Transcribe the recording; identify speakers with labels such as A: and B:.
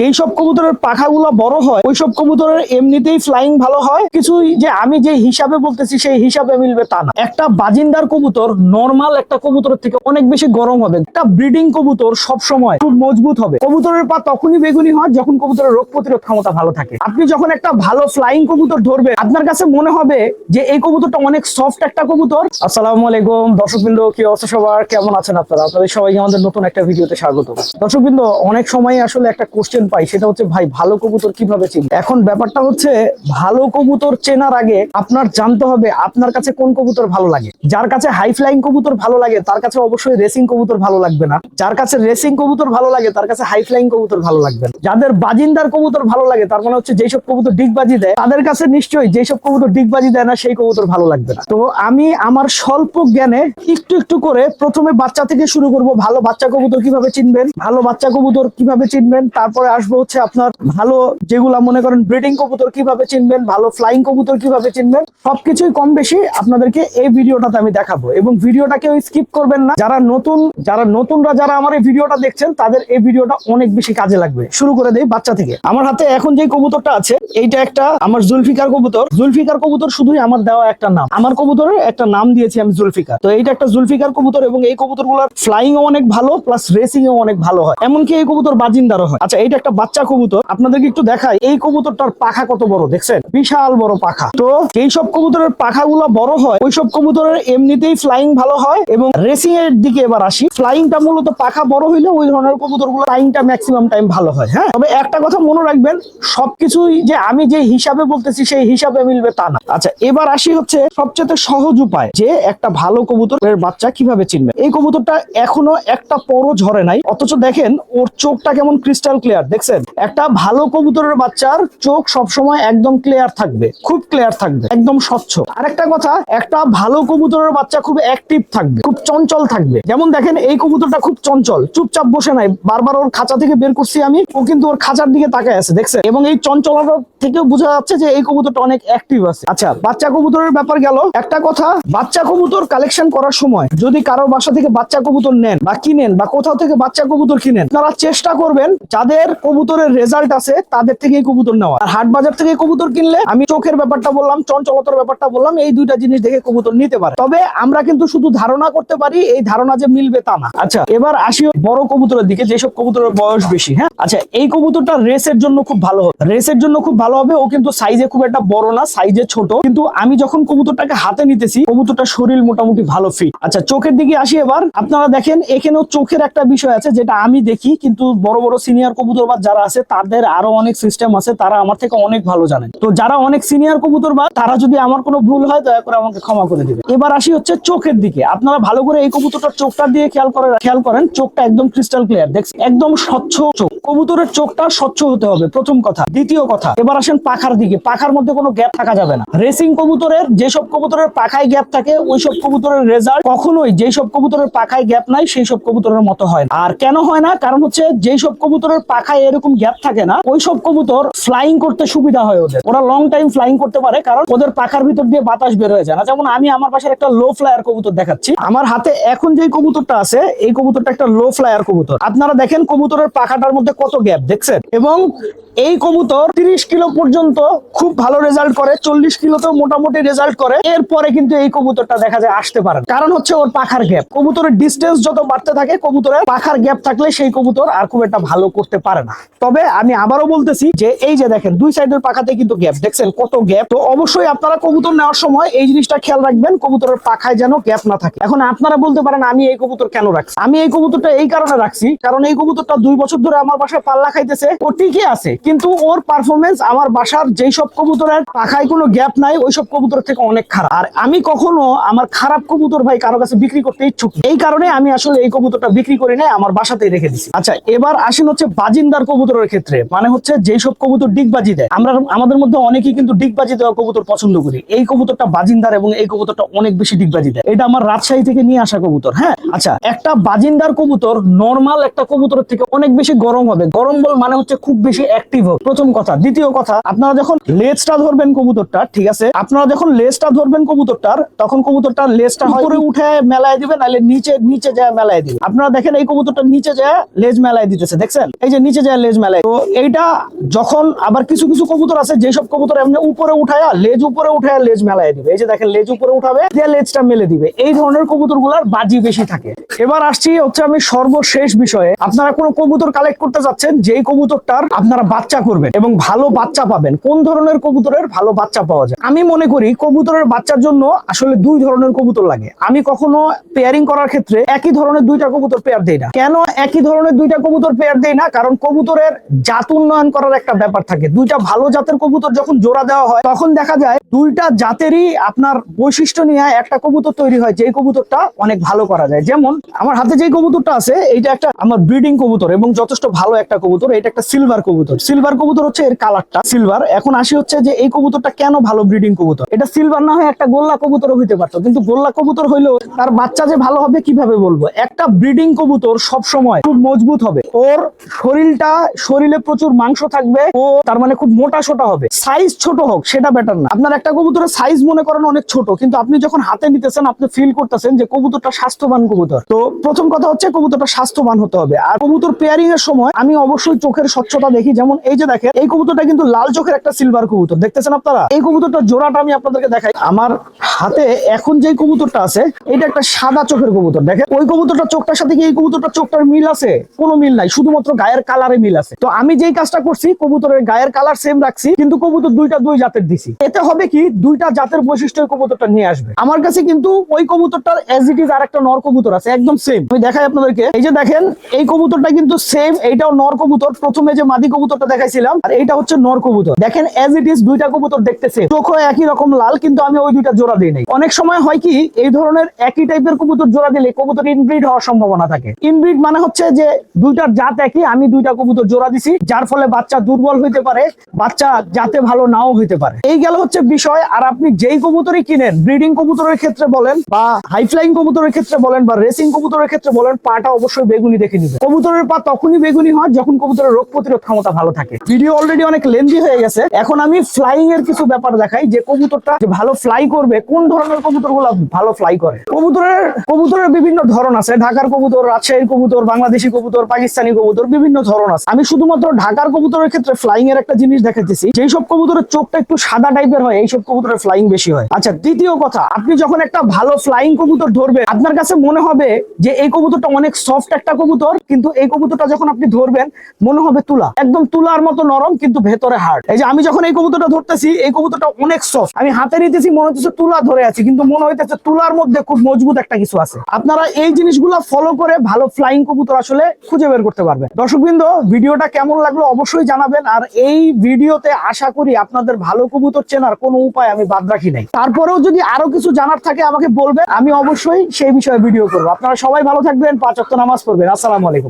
A: যেই সব কবুতরের পাখাগুলো বড় হয় ওই সব কবুতরের এমনিতেই ফ্লাইং ভালো হয়। কিছুই যে আমি যে হিসাবে বলতেছি, সেই হিসাবে মিলবে তা না। একটা বাজিন্দার কবুতর নর্মাল একটা কবুতরের থেকে অনেক বেশি গরম হবে। একটা ব্রিডিং কবুতর সব সময় খুব মজবুত হবে। কবুতরের পা তখনই বেগুনি হয় যখন কবুতরের রোগ প্রতিরোধ ক্ষমতা ভালো থাকে। আপনি যখন একটা ভালো ফ্লাইং কবুতর ধরবে আপনার কাছে মনে হবে যে এই কবুতরটা অনেক সফট একটা কবুতর। আসসালামু আলাইকুম। দর্শকবৃন্দ, কি অবস্থা সবার? কেমন আছেন আপনারা? আপনাদের সবাইকে আমাদের নতুন একটা ভিডিওতে স্বাগত। দর্শকবৃন্দ, অনেক সময় আসলে একটা কোশ্চেন পাই, সেটা হচ্ছে, ভাই, ভালো কবুতর কীভাবে চিনি এখন ব্যাপারটা হচ্ছে, ভালো কবুতর চেনার আগে আপনার জানতে হবে, আপনার কাছে কোন কবুতর ভালো লাগে। যার কাছে হাই ফ্লাইং কবুতর ভালো লাগে, তার কাছে অবশ্যই রেসিং কবুতর ভালো লাগবে না। যার কাছে রেসিং কবুতর ভালো লাগে, তার কাছে হাই ফ্লাইং কবুতর ভালো লাগবে না। যাদের বাজিন্দার কবুতর ভালো লাগে, তার মানে হচ্ছে যেসব কবুতর ডিগবাজি দেয়, তাদের কাছে নিশ্চয়ই যেসব কবুতর ডিগবাজি দেয় না, সেই কবুতর ভালো লাগবে না। তো আমি আমার স্বল্প জ্ঞানে একটু একটু করে প্রথমে বাচ্চা থেকে শুরু করব, ভালো বাচ্চা কবুতর কীভাবে চিনবেন, ভালো বাচ্চা কবুতর কীভাবে চিনবেন, তারপরে আসব হচ্ছে আপনার ভালো যেগুলা মনে করেন ব্রিডিং কবুতর কীভাবে চিনবেন, ভালো ফ্লাইং কবুতর কীভাবে চিনবেন, সবকিছুই কম বেশি আপনাদেরকে এই ভিডিওটাতে আমি দেখাবো। এবং ভিডিওটাকে স্কিপ করবেন না। যারা নতুন, যারা নতুনরা যারা আমার এই ভিডিওটা দেখছেন, তাদের এই ভিডিওটা অনেক বেশি কাজে লাগবে। শুরু করে দেই বাচ্চা থেকে। আমার হাতে এখন যে কবুতরটা আছে, এইটা একটা আমার জুলফিকার কবুতর। জুলফিকার কবুতর শুধুই আমার দেওয়া একটা নাম। আমার কবুতরের একটা নাম দিয়েছি আমি জুলফিকার। তো এইটা একটা জুলফিকার কবুতর এবং এই কবুতরগুলার ফ্লাইং অনেক ভালো প্লাস রেসিং অনেক ভালো হয়। এমনকি এই কবুতর বাজিন্দারও হয়। আচ্ছা এইটা একটা বাচ্চা কবুতর, আপনাদেরকে একটু দেখাই, এই কবুতরটার পাখা কত বড়, দেখছেন? বিশাল বড় পাখা। তো এই সব কবুতরের পাখাগুলো বড় হয় ওই সব কবুতরের এমনিতেই ফ্লাইং ভালো হয় এবং রেসিং এর দিকে এবার আসি। ফ্লাইংটা মূলত পাখা বড় হইলে ওই ধরনের কবুতরগুলো ফ্লাইংটা ম্যাক্সিমাম টাইম ভালো হয় হ্যাঁ? তবে একটা কথা মনে রাখবেন, সবকিছুই যে আমি যে হিসাবে বলতেছি, সেই হিসাবে মিলবে তা না। আচ্ছা এবার আসি হচ্ছে সবচেয়ে সহজ উপায়, যে একটা ভালো কবুতরের বাচ্চা কীভাবে চিনবে? এই কবুতরটা এখনও একটা পরও ঝরে নাই, অথচ দেখেন ওর চোখটা কেমন ক্রিস্টাল ক্লিয়ার দেখছেন? একটা ভালো কবুতরের বাচ্চার চোখ সবসময় একদম ক্লিয়ার থাকবে, খুব ক্লিয়ার থাকবে, একদম স্বচ্ছ। আরেকটা কথা, একটা ভালো কবুতরের বাচ্চা খুব অ্যাক্টিভ থাকবে, খুব চঞ্চল থাকবে। যেমন দেখেন, এই কবুতরটা খুব চঞ্চল, চুপচাপ বসে নাই। বারবার ওর খাঁচা থেকে বের করছি আমি, ও কিন্তু ওর খাঁচার দিকে তাকায় আছে, দেখছেন? এবং এই চঞ্চলতা থেকেও বোঝা যাচ্ছে যে এই কবুতরটা অনেক অ্যাক্টিভ আছে। আচ্ছা বাচ্চা কবুতরের ব্যাপার গেল। একটা কথা, বাচ্চা কবুতর কালেকশন করার সময় যদি কারও বাসা থেকে বাচ্চা কবুতর নেন বা কিনেন বা কোথাও থেকে বাচ্চা কবুতর কিনেন তারা চেষ্টা করবেন যাদের কবুতরের রেজাল্ট আছে, তাদের থেকে কবুতর নেওয়া। আর হাট বাজার থেকে কবুতর কিনলে, আমি চোখের ব্যাপারটা বললাম, চঞ্চলতার ব্যাপারটা বললাম, এই দুইটা জিনিস দেখে কবুতর নিতে পারে। তবে আমরা কিন্তু শুধু ধারণা করতে পারি, এই ধারণা যে মিলবে তা না। আচ্ছা এবার আসি বড় কবুতরের দিকে, যেসব কবুতরের বয়স বেশি হ্যাঁ? আচ্ছা এই কবুতরটা রেসের জন্য খুব ভালো হবে। রেসের জন্য খুব ভালো হবে, ও কিন্তু সাইজে খুব একটা বড় না সাইজে ছোট। কিন্তু আমি যখন কবুতরটাকে হাতে নিতেছি কবুতরটা শরীর মোটামুটি ভালো ফিট আচ্ছা চোখের দিকে আসি এবার। আপনারা দেখেন, এখানেও চোখের একটা বিষয় আছে, যেটা আমি দেখি, কিন্তু বড় বড় সিনিয়র কবুতর বা যারা আছে, তাদের আরও অনেক সিস্টেম আছে, তারা আমার থেকে অনেক ভালো জানেন তো যারা অনেক সিনিয়র কবুতর বা, তারা যদি আমার কোনো ভুল হয়, দয়া করে আমাকে ক্ষমা করে দিবে এবার আসি হচ্ছে চোখের দিকে। আপনারা ভালো করে এই কবুতরটার চোখটা দিয়ে খেয়াল করে, খেয়াল করেন, চোখটা একদম ক্রিস্টাল ক্লিয়ার দেখছেন একদম স্বচ্ছ চোখ। কবুতরের চোখটা স্বচ্ছ হতে হবে, প্রথম কথা। দ্বিতীয় কথা, এবার আসেন পাখার দিকে। পাখার মধ্যে কোনো গ্যাপ থাকা যাবে না। রেসিং কবুতরের যেসব কবুতরের পাখায় গ্যাপ থাকে ওই সব কবুতরের রেজাল্ট কখনোই যেই সব কবুতরের পাখায় গ্যাপ নাই সেই সব কবুতরের মতো হয় না। আর কেন হয় না? কারণ হচ্ছে যেই সব কবুতরের পাখায় এরকম গ্যাপ থাকে না ওই সব কবুতর ফ্লাইং করতে সুবিধা হয় ওদের ওরা লং টাইম ফ্লাইং করতে পারে, কারণ ওদের পাখার ভিতর দিয়ে বাতাস বের হয়ে যায় না। যেমন আমি আমার পাশের একটা লো ফ্লায়ার কবুতর দেখাচ্ছি। আমার হাতে এখন যে কবুতরটা আছে, এই কবুতরটা একটা লো ফ্লায়ার কবুতর। আপনারা দেখেন কবুতরের পাখাটার মধ্যে কত গ্যাপ দেখছেন? এবং এই কবুতর তিরিশ কিলো পর্যন্ত খুব ভালো রেজাল্ট করে, চল্লিশ কিলোতেও মোটামুটি রেজাল্ট করে। এরপরে কিন্তু এই কবুতরটা দেখা যায় আসতে পারে কারণ হচ্ছে ওর পাখার গ্যাপ কবুতরের ডিস্টেন্স যত বাড়তে থাকে, কবুতরের পাখার গ্যাপ থাকলে সেই কবুতর আর খুব একটা ভালো করতে পারে না। তবে আমি আবারও বলতেছি যে এই যে দেখেন, দুই সাইডের পাখাতে কিন্তু গ্যাপ দেখছেন কত গ্যাপ তো অবশ্যই আপনারা কবুতর নেওয়ার সময় এই জিনিসটা খেয়াল রাখবেন, কবুতরের পাখায় যেন গ্যাপ না থাকে। এখন আপনারা বলতে পারেন, আমি এই কবুতর কেন রাখছি? আমি এই কবুতরটা এই কারণে রাখছি, কারণ এই কবুতরটা দুই বছর ধরে আমার বাসায় পাল্লা খাইতেছে, ও ঠিকই আছে। কিন্তু ওর পারফরমেন্স আমার বাসার যেই সব কবুতরের পাখায় কোনো গ্যাপ নাই ওই সব কবুতর থেকে অনেক খারাপ। আর আমি কখনো আমার খারাপ কবুতর ভাই কারও কাছে বিক্রি করতে ইচ্ছুক এই কারণে আমি আসলে এই কবুতরটা বিক্রি করি নাই, আমার বাসাতেই রেখে দিছি। আচ্ছা এবার আসেন হচ্ছে বাজিন্দার কবুতরের ক্ষেত্রে মানে হচ্ছে যেই সব কবুতর ডিগবাজি দেয়, আমরা আমাদের মধ্যে অনেকেই কিন্তু ডিগবাজি দেওয়া কবুতর পছন্দ করি। এই কবুতরটা বাজিন্দার এবং এই কবুতরটা অনেক বেশি ডিগবাজি দেয়। এটা আমার রাজশাহী থেকে নিয়ে আসা কবুতর হ্যাঁ? আচ্ছা একটা বাজিন্দার কবুতর নর্মাল একটা কবুতরের থেকে অনেক বেশি গরম হবে। গরম বল মানে হচ্ছে খুব বেশি অ্যাক্টিভ হবে। প্রথম কথা। দ্বিতীয় কথা, আপনারা যখন লেজটা ধরবেন কবুতরটা, ঠিক আছে? আপনারা যখন লেজটা ধরবেন কবুতরটার, তখন কবুতরটার লেজটা উপরে উঠে মেলায় দিবেন, নাহলে নিচে নিচে যায় মেলায় দিবেন। আপনারা দেখেন এই কবুতরটা নিচে যায় লেজ মেলায় দিতেছে, দেখছেন? এই যে নিচে যায় লেজ মেলায়। তো এইটা যখন আবার কিছু কিছু কবুতর আছে, যেসব কবুতর এমনি উপরে লেজ উপরে লেজ মেলায় দিবে। এই যে দেখেন, লেজ উপরে উঠাবে, দিয়ে লেজটা মেলে দিবে। এই ধরনের কবুতরগুলার বাজি বেশি থাকে। এবার আসছি হচ্ছে আমি সর্বশেষ বিষয়ে। আপনারা কোনো কবুতর কালেক্ট করতে যাচ্ছেন, যেই কবুতরটার আপনারা বাচ্চা করবেন এবং ভালো বাচ্চা পাবেন। কোন ধরনের কবুতরের ভালো বাচ্চা পাওয়া যায়? আমি মনে করি কবুতরের বাচ্চার জন্য আসলে দুই ধরনের কবুতর লাগে। আমি কখনো পেয়ারিং করার ক্ষেত্রে একই ধরনের দুইটা কবুতর পেয়ার দেই না। কেন একই ধরনের দুইটা কবুতর পেয়ার দেই না? কারণ কবুতরের জাত উন্নয়ন করার একটা ব্যাপার থাকে। দুইটা ভালো জাতের কবুতর যখন জোড়া দেওয়া হয়, তখন দেখা যায় দুইটা জাতেরই আপনার বৈশিষ্ট্য নিয়ে একটা কবুতর তৈরি হয়, যেই কবুতরটা অনেক ভালো করা যায়। যেমন, আমার হাতে যে কবুতরটা আছে, এইটা একটা আমার ব্রিডিং কবুতর এবং যথেষ্ট ভালো একটা কবুতর এটা একটা সিলভার কবুতর। সিলভার কবুতর হচ্ছে এর কালারটা সিলভার। এখন আসি হচ্ছে যে এই কবুতরটা কেন ভালো ব্রিডিং কবুতর? এটা সিলভার না হয় একটা গোল্লা কবুতর হইতে পারতো, কিন্তু গোল্লা কবুতর হইলেও তার বাচ্চা যে ভালো হবে কীভাবে বলব? একটা ব্রিডিং কবুতর সব সময় খুব মজবুত হবে। ওর শরীরটা শরীরে প্রচুর মাংস থাকবে ও তার মানে খুব মোটা সোটা হবে। সাইজ ছোট হোক, সেটা বেটার না। আপনার একটা কবুতরের সাইজ মনে করেন অনেক ছোট, কিন্তু আপনি যখন হাতে নিতেছেন, আপনি ফিল করতেছেন যে কবুতরটা স্বাস্থ্যবান কবুতর। তো প্রথম কথা হচ্ছে কবুতরটা স্বাস্থ্যবান হতে হবে। আর কবুতর পেয়ারিং এর সময় আমি অবশ্যই চোখের স্বচ্ছতা দেখি। যেমন এই যে দেখেন, এই কবুতরটা কিন্তু লাল চোখের একটা সিলভার কবুতর। দেখতেছেন আপনারা? এই কবুতরটা জোড়াটা আমি আপনাদেরকে দেখাই। আমার হাতে এখন যে কবুতরটা আছে, এটা একটা সাদা চোখের কবুতর। দেখেন, ওই কবুতরটা চোখটার সাথে কি এই কবুতরটা চোখটার মিল আছে? কোনো মিল নাই, শুধুমাত্র গায়ের কালারে মিল আছে। তো আমি যেই কাজটা করছি, কবুতরের গায়ের কালার সেম রাখছি, কিন্তু কবুতর দুইটা দুই জাতের দিছি। এতে হবে কি, দুইটা জাতের বৈশিষ্ট্য কবুতরটা নিয়ে আসবে। আমার কাছে কিন্তু ওই কবুতরটার এজ ইট ইজ আর একটা নর কবুতর আছে, একদম সেম আমি দেখাই আপনাদেরকে। এই যে দেখেন, এই কবুতরটা কিন্তু সেম এইটাও নর কবুতর। প্রথমে যে মাদি কবুতরটা দেখাইছিলাম, আর এইটা হচ্ছে নর কবুতর। দেখেন এজ ইট ইজ দুইটা কবুতর দেখতেছে। চোখও একই রকম লাল, কিন্তু আমি ওই দুইটা জোড়া দিই নাই। অনেক সময় হয় কি, এই ধরনের একই টাইপের কবুতর জোড়া দিলে কবুতর ইনব্রিড হওয়ার সম্ভাবনা থাকে। ইনব্রিড মানে হচ্ছে যে দুইটার জাত একই, আমি দুইটা কবুতর জোড়া দিছি, যার ফলে বাচ্চা দুর্বল হইতে পারে, বাচ্চা জাতে ভালো নাও হইতে পারে। এই গেল হচ্ছে বিষয়, আর আপনি যেই কবুতরই কিনেন, ব্রিডিং কবুতরের ক্ষেত্রে বলেন বা হাই ফ্লাইং কবুতরের ক্ষেত্রে বলেন বা রেসিং কবুতরের ক্ষেত্রে বলেন, পাটা অবশ্যই বেগুনি দেখে নিবে কবুতরের পা তখনই বেগুনি হয় যখন কবুতরের রোগ প্রতিরোধ ক্ষমতা ভালো থাকে। ভিডিও অলরেডি অনেক লেন্দি হয়ে গেছে। এখন আমি ফ্লাইং এর কিছু ব্যাপার দেখাই, যে কবুতরটা ভালো ফ্লাই করবে, কোন ধরনের কবুতরগুলো ভালো ফ্লাই করে? কবুতরের কবুতরের বিভিন্ন ধরন আছে। ঢাকার কবুতর, রাজশাহীর কবুতর, বাংলাদেশি কবুতর, পাকিস্তানি কবুতর, বিভিন্ন ধরন আছে আমি শুধুমাত্র ঢাকার কবুতরের ক্ষেত্রে ফ্লাইং এর একটা জিনিস দেখাতেছি যেই সব কবুতরের চোখটা একটু সাদা টাইপের হয় এইসব কবুতরের ফ্লাইং বেশি হয়। আচ্ছা দ্বিতীয় কথা, আপনি যখন একটা ভালো ফ্লাইং কবুতর ধরবেন, আপনার কাছে মনে হবে যে এই কবুতরটা অনেক সফট একটা কবুতর, কিন্তু এই কবুতরটা যখন আপনি ধরবেন, মনে হবে তুলা। একদম তুলার মতো নরম, কিন্তু ভেতরে হার্ড এই যে আমি যখন এই কবুতরটা ধরতেছি, এই কবুতরটা অনেক সফট আমি হাতে নিতেছি, মনে হচ্ছে তুলা ধরে আছি, কিন্তু মনে হইতেছে তুলার মধ্যে খুব মজবুত একটা কিছু আছে। আপনারা এই জিনিসগুলো ফলো করে ভালো ফ্লাইং কবুতর আসলে খুঁজে বের করতে পারবেন। দর্শকবৃন্দ ভিডিওটা কেমন লাগল অবশ্যই জানাবেন। আর এই ভিডিওতে আশা করি আপনাদের ভালো কবুতর চেনার কোনো উপায় আমি বাদ রাখি নাই। তারপরেও যদি আরও কিছু জানার থাকে আমাকে বলবেন, আমি অবশ্যই সেই বিষয়ে ভিডিও করব। আপনারা সবাই ভালো থাকবেন, পাঁচ নামাজ পড়বেন। আসসালাম আলাইকুম।